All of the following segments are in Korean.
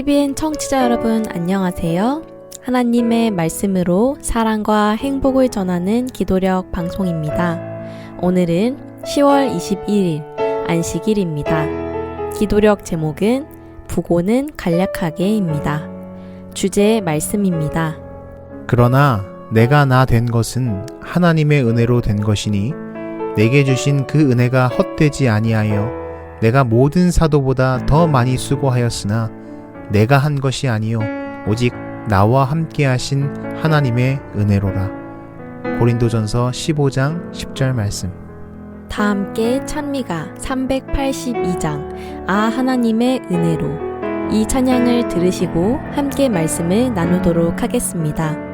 CBN 청취자 여러분 안녕하세요. 하나님의 말씀으로 사랑과 행복을 전하는 기도력 방송입니다. 오늘은 10월 21일 안식일입니다. 기도력 제목은 부고는 간략하게입니다. 주제의 말씀입니다. 그러나 내가 나 된 것은 하나님의 은혜로 된 것이니 내게 주신 그 은혜가 헛되지 아니하여 내가 모든 사도보다 더 많이 수고하였으나 내가 한 것이 아니요 오직 나와 함께 하신 하나님의 은혜로라. 고린도전서 15장 10절 말씀. 다 함께 찬미가 382장 아 하나님의 은혜로 이 찬양을 들으시고 함께 말씀을 나누도록 하겠습니다.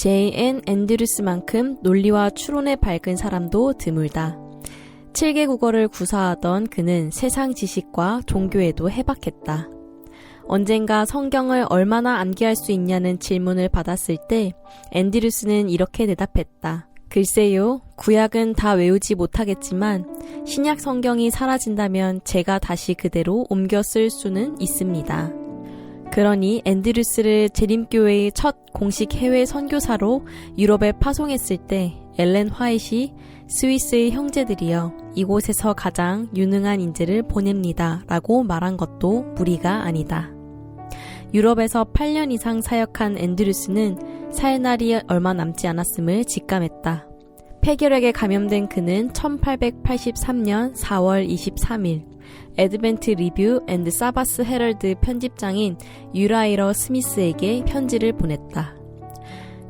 J.N. 앤드루스만큼 논리와 추론에 밝은 사람도 드물다. 7개 국어를 구사하던 그는 세상 지식과 종교에도 해박했다. 언젠가 성경을 얼마나 암기할 수 있냐는 질문을 받았을 때 앤드루스는 이렇게 대답했다. 글쎄요, 구약은 다 외우지 못하겠지만 신약 성경이 사라진다면 제가 다시 그대로 옮겨 쓸 수는 있습니다. 그러니 앤드루스를 재림교회의 첫 공식 해외 선교사로 유럽에 파송했을 때 엘렌 화이트이 스위스의 형제들이여 이곳에서 가장 유능한 인재를 보냅니다 라고 말한 것도 무리가 아니다. 유럽에서 8년 이상 사역한 앤드루스는 살 날이 얼마 남지 않았음을 직감했다. 폐결핵에 감염된 그는 1883년 4월 23일 에드벤트 리뷰 앤드 사바스 헤럴드 편집장인 유라이러 스미스에게 편지를 보냈다.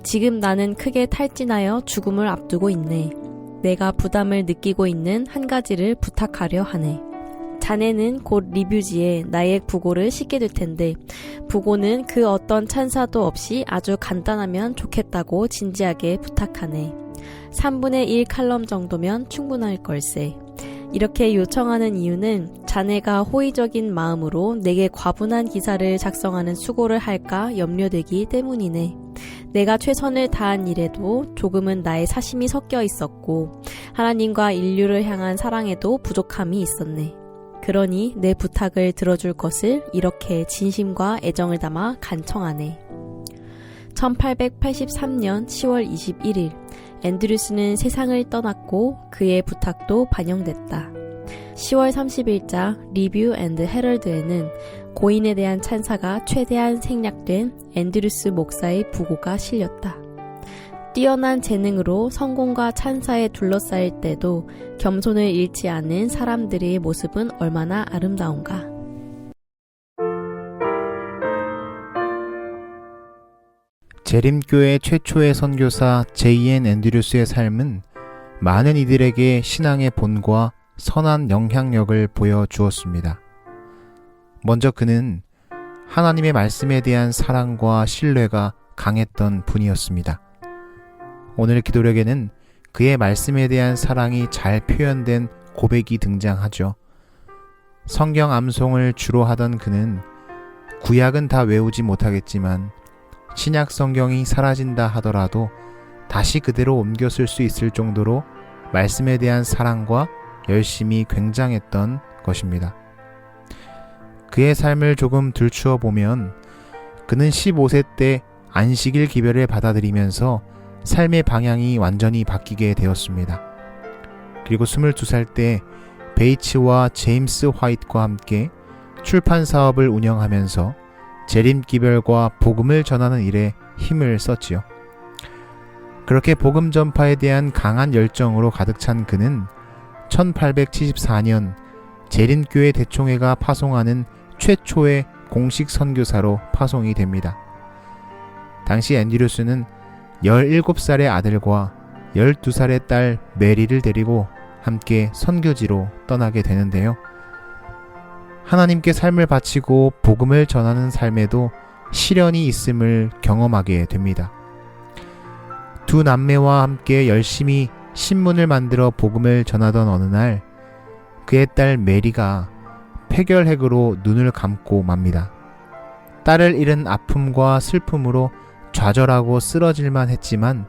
지금 나는 크게 탈진하여 죽음을 앞두고 있네. 내가 부담을 느끼고 있는 한 가지를 부탁하려 하네. 자네는 곧 리뷰지에 나의 부고를 싣게 될 텐데, 부고는 그 어떤 찬사도 없이 아주 간단하면 좋겠다고 진지하게 부탁하네. 3분의 1 칼럼 정도면 충분할 걸세. 이렇게 요청하는 이유는 자네가 호의적인 마음으로 내게 과분한 기사를 작성하는 수고를 할까 염려되기 때문이네. 내가 최선을 다한 일에도 조금은 나의 사심이 섞여 있었고 하나님과 인류를 향한 사랑에도 부족함이 있었네. 그러니 내 부탁을 들어줄 것을 이렇게 진심과 애정을 담아 간청하네. 1883년 10월 21일 앤드류스는 세상을 떠났고 그의 부탁도 반영됐다. 10월 30일자 리뷰 앤드 헤럴드에는 고인에 대한 찬사가 최대한 생략된 앤드류스 목사의 부고가 실렸다. 뛰어난 재능으로 성공과 찬사에 둘러싸일 때도 겸손을 잃지 않은 사람들의 모습은 얼마나 아름다운가. 재림교회 최초의 선교사 제이엔 앤드류스의 삶은 많은 이들에게 신앙의 본과 선한 영향력을 보여주었습니다. 먼저 그는 하나님의 말씀에 대한 사랑과 신뢰가 강했던 분이었습니다. 오늘 기도력에는 그의 말씀에 대한 사랑이 잘 표현된 고백이 등장하죠. 성경 암송을 주로 하던 그는 구약은 다 외우지 못하겠지만 신약 성경이 사라진다 하더라도 다시 그대로 옮겨 쓸 수 있을 정도로 말씀에 대한 사랑과 열심이 굉장했던 것입니다. 그의 삶을 조금 들추어 보면 그는 15세 때 안식일 기별을 받아들이면서 삶의 방향이 완전히 바뀌게 되었습니다. 그리고 22살 때 베이츠와 제임스 화이트와 함께 출판 사업을 운영하면서 재림 기별과 복음을 전하는 일에 힘을 썼지요. 그렇게 복음 전파에 대한 강한 열정으로 가득 찬 그는 1874년 재림교회 대총회가 파송하는 최초의 공식 선교사로 파송이 됩니다. 당시 앤드류스는 17살의 아들과 12살의 딸 메리를 데리고 함께 선교지로 떠나게 되는데요. 하나님께 삶을 바치고 복음을 전하는 삶에도 시련이 있음을 경험하게 됩니다. 두 남매와 함께 열심히 신문을 만들어 복음을 전하던 어느 날 그의 딸 메리가 폐결핵으로 눈을 감고 맙니다. 딸을 잃은 아픔과 슬픔으로 좌절하고 쓰러질만 했지만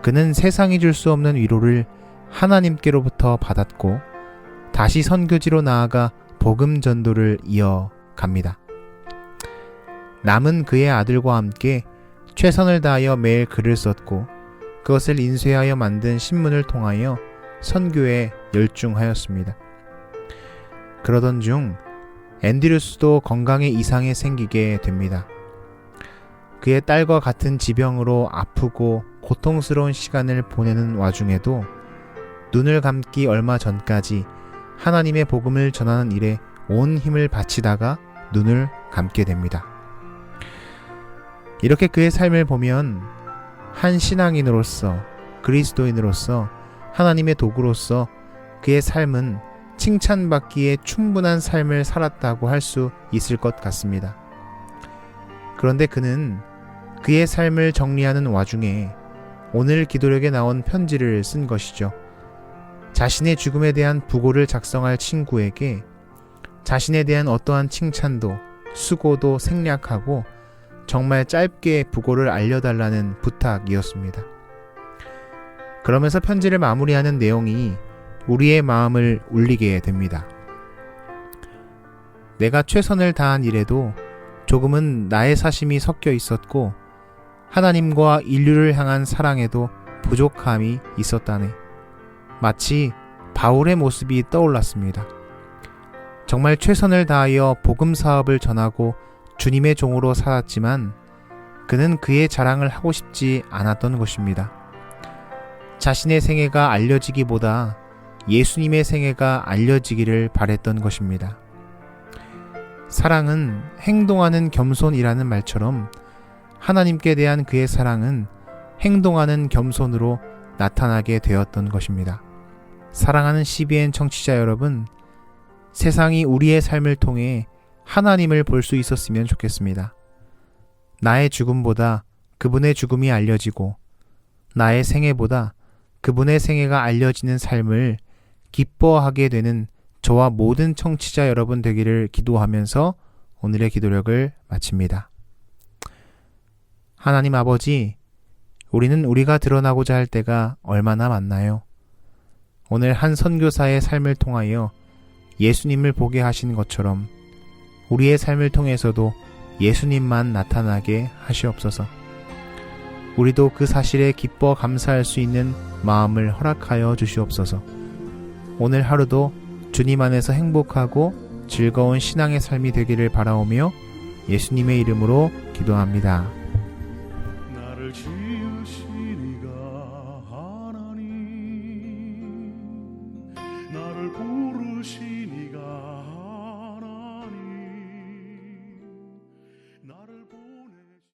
그는 세상이 줄 수 없는 위로를 하나님께로부터 받았고 다시 선교지로 나아가 복음 전도를 이어 갑니다. 남은 그의 아들과 함께 최선을 다하여 매일 글을 썼고 그것을 인쇄하여 만든 신문을 통하여 선교에 열중하였습니다. 그러던 중 앤드류스도 건강에 이상이 생기게 됩니다. 그의 딸과 같은 지병으로 아프고 고통스러운 시간을 보내는 와중에도 눈을 감기 얼마 전까지 하나님의 복음을 전하는 일에 온 힘을 바치다가 눈을 감게 됩니다. 이렇게 그의 삶을 보면 한 신앙인으로서 그리스도인으로서 하나님의 도구로서 그의 삶은 칭찬받기에 충분한 삶을 살았다고 할 수 있을 것 같습니다. 그런데 그는 그의 삶을 정리하는 와중에 오늘 기도력에 나온 편지를 쓴 것이죠. 자신의 죽음에 대한 부고를 작성할 친구에게 자신에 대한 어떠한 칭찬도 수고도 생략하고 정말 짧게 부고를 알려달라는 부탁이었습니다. 그러면서 편지를 마무리하는 내용이 우리의 마음을 울리게 됩니다. 내가 최선을 다한 일에도 조금은 나의 사심이 섞여 있었고 하나님과 인류를 향한 사랑에도 부족함이 있었다네. 마치 바울의 모습이 떠올랐습니다. 정말 최선을 다하여 복음 사업을 전하고 주님의 종으로 살았지만 그는 그의 자랑을 하고 싶지 않았던 것입니다. 자신의 생애가 알려지기보다 예수님의 생애가 알려지기를 바랬던 것입니다. 사랑은 행동하는 겸손이라는 말처럼 하나님께 대한 그의 사랑은 행동하는 겸손으로 나타나게 되었던 것입니다. 사랑하는 CBN 청취자 여러분, 세상이 우리의 삶을 통해 하나님을 볼 수 있었으면 좋겠습니다. 나의 죽음보다 그분의 죽음이 알려지고, 나의 생애보다 그분의 생애가 알려지는 삶을 기뻐하게 되는 저와 모든 청취자 여러분 되기를 기도하면서 오늘의 기도력을 마칩니다. 하나님 아버지, 우리는 우리가 드러나고자 할 때가 얼마나 많나요? 오늘 한 선교사의 삶을 통하여 예수님을 보게 하신 것처럼 우리의 삶을 통해서도 예수님만 나타나게 하시옵소서. 우리도 그 사실에 기뻐 감사할 수 있는 마음을 허락하여 주시옵소서. 오늘 하루도 주님 안에서 행복하고 즐거운 신앙의 삶이 되기를 바라오며 예수님의 이름으로 기도합니다.